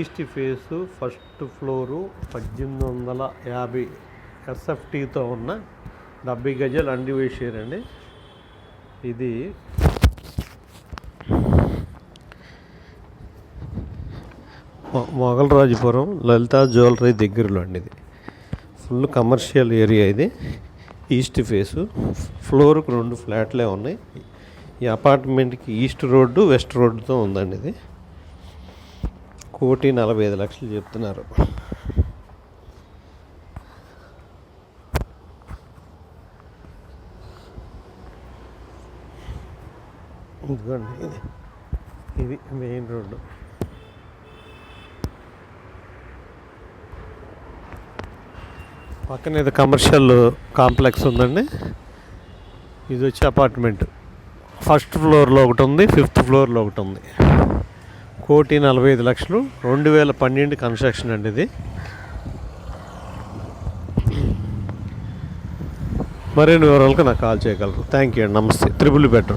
East face first floor పద్దెనిమిది వందల యాభై ఎస్ఎఫ్టీతో ఉన్న డెబ్బై గజాలు అండి వేసారండి. ఇది మొగలరాజుపురం లలితా జ్యువెలరీ దగ్గరలో అండి ఇది. ఫుల్ కమర్షియల్ ఏరియా ఇది. ఈస్ట్ ఫేసు ఫ్లోర్కు రెండు ఫ్లాట్లే ఉన్నాయి. ఈ అపార్ట్మెంట్కి ఈస్ట్ రోడ్డు వెస్ట్ రోడ్డుతో ఉందండి ఇది. కోటి నలభై ఐదు లక్షలు చెప్తున్నారు. ఇదిగోండి ఇది. ఇది మెయిన్ రోడ్డు. పక్కన ఇది కమర్షియల్ కాంప్లెక్స్ ఉందండి. ఇది వచ్చి అపార్ట్మెంట్. ఫస్ట్ ఫ్లోర్లో ఒకటి ఉంది ఫిఫ్త్ ఫ్లోర్లో ఒకటి ఉంది. కోటి నలభై ఐదు లక్షలు రెండు వేల పన్నెండు కన్స్ట్రక్షన్ అండి ఇది. మరిన్ని వివరాలకు నాకు కాల్ చేయగలరు. థ్యాంక్ యూ అండి. నమస్తే. Triple better